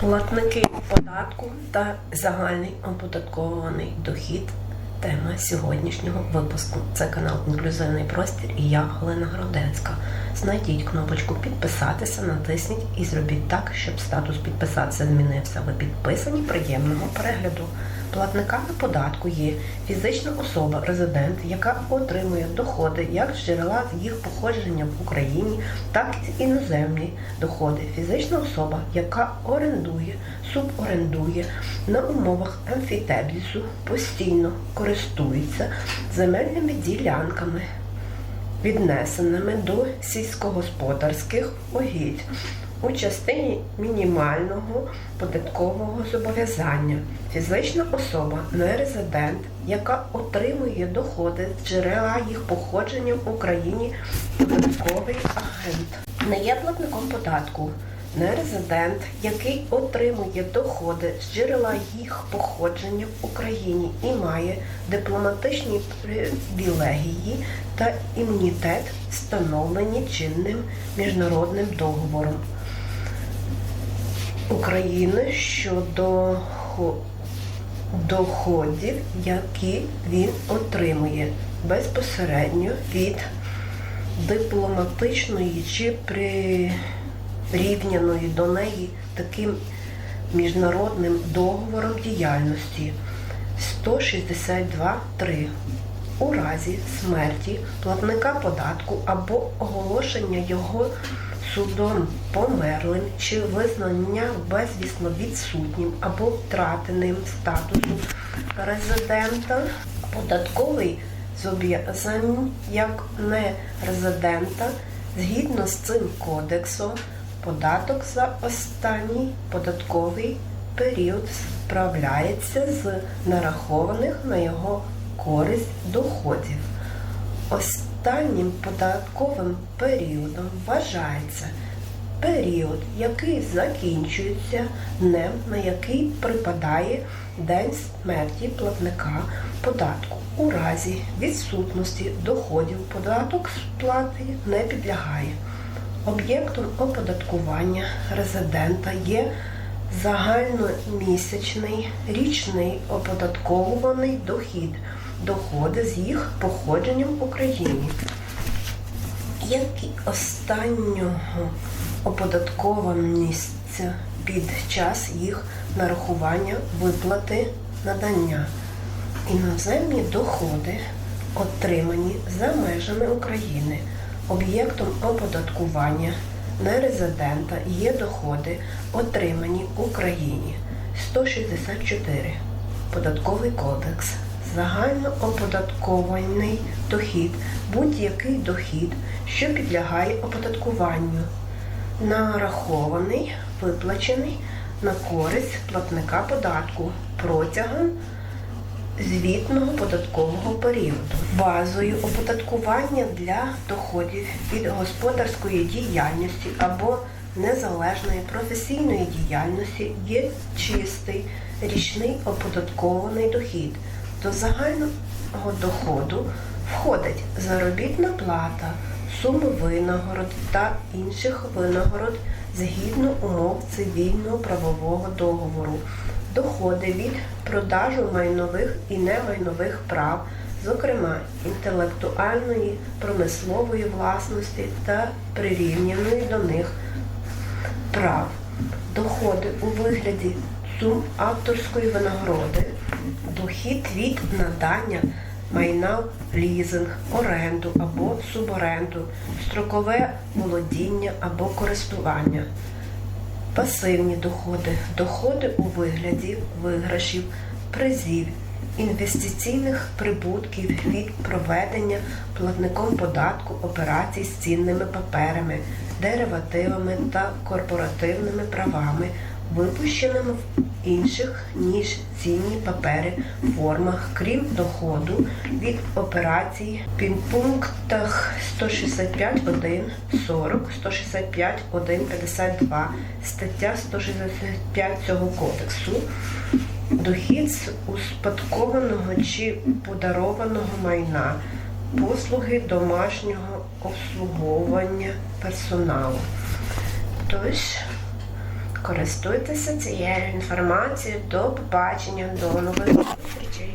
Платники податку та загальний оподаткований дохід. Тема сьогоднішнього випуску. Це канал Інклюзивний простір і я, Галина Гродецька. Знайдіть кнопочку підписатися, натисніть і зробіть так, щоб статус підписатися змінився. Ви підписані приємного перегляду. Платниками податку є фізична особа, резидент, яка отримує доходи як з джерела їх походження в Україні, так і іноземні доходи. Фізична особа, яка орендує, суборендує на умовах амфітевзису, постійно користується земельними ділянками віднесеними до сільськогосподарських угідь у частині мінімального податкового зобов'язання. Фізична особа, не резидент, яка отримує доходи з джерела їх походження в Україні, податковий агент, не є платником податку. Не резидент, який отримує доходи з джерела їх походження в Україні і має дипломатичні привілегії та імунітет, встановлені чинним міжнародним договором України щодо доходів, які він отримує безпосередньо від дипломатичної чи прирівняної до неї таким міжнародним договором діяльності. 162.3 у разі смерті платника податку або оголошення його судом померлим чи визнання безвісно відсутнім або втратеним статусу резидента податковий зобов'язань як не резидента згідно з цим кодексом податок за останній податковий період справляється з нарахованих на його користь доходів. Останнім податковим періодом вважається період, який закінчується днем, на який припадає день смерті платника податку. У разі відсутності доходів податок сплати не підлягає. Об'єктом оподаткування резидента є загальномісячний річний оподатковуваний дохід, доходи з їх походженням в Україні, як і останнього оподаткованість під час їх нарахування виплати надання. Іноземні доходи, отримані за межами України, об'єктом оподаткування нерезидента є доходи, отримані в Україні 164. Податковий кодекс. Загально оподаткований дохід, будь-який дохід, що підлягає оподаткуванню, нарахований, виплачений на користь платника податку протягом звітного податкового періоду. Базою оподаткування для доходів від господарської діяльності або незалежної професійної діяльності є чистий річний оподаткований дохід. До загального доходу входить заробітна плата, суми винагород та інших винагород згідно умов цивільного правового договору, доходи від продажу майнових і немайнових прав, зокрема інтелектуальної промислової власності та прирівняної до них прав, доходи у вигляді сум авторської винагороди, дохід від надання майна лізинг, оренду або суборенду, строкове володіння або користування. Пасивні доходи, доходи у вигляді виграшів, призів, інвестиційних прибутків від проведення платником податку операцій з цінними паперами, деривативами та корпоративними правами, випущеними в інших ніж цінні папери формах, крім доходу від операцій в підпунктах 165.1, 40, 165.1, 52, стаття 165 цього кодексу. Дохід з успадкованого чи подарованого майна, послуги домашнього обслуговування персоналу. Тобто Користуйтеся цією інформацією. До побачення, до нових зустрічей.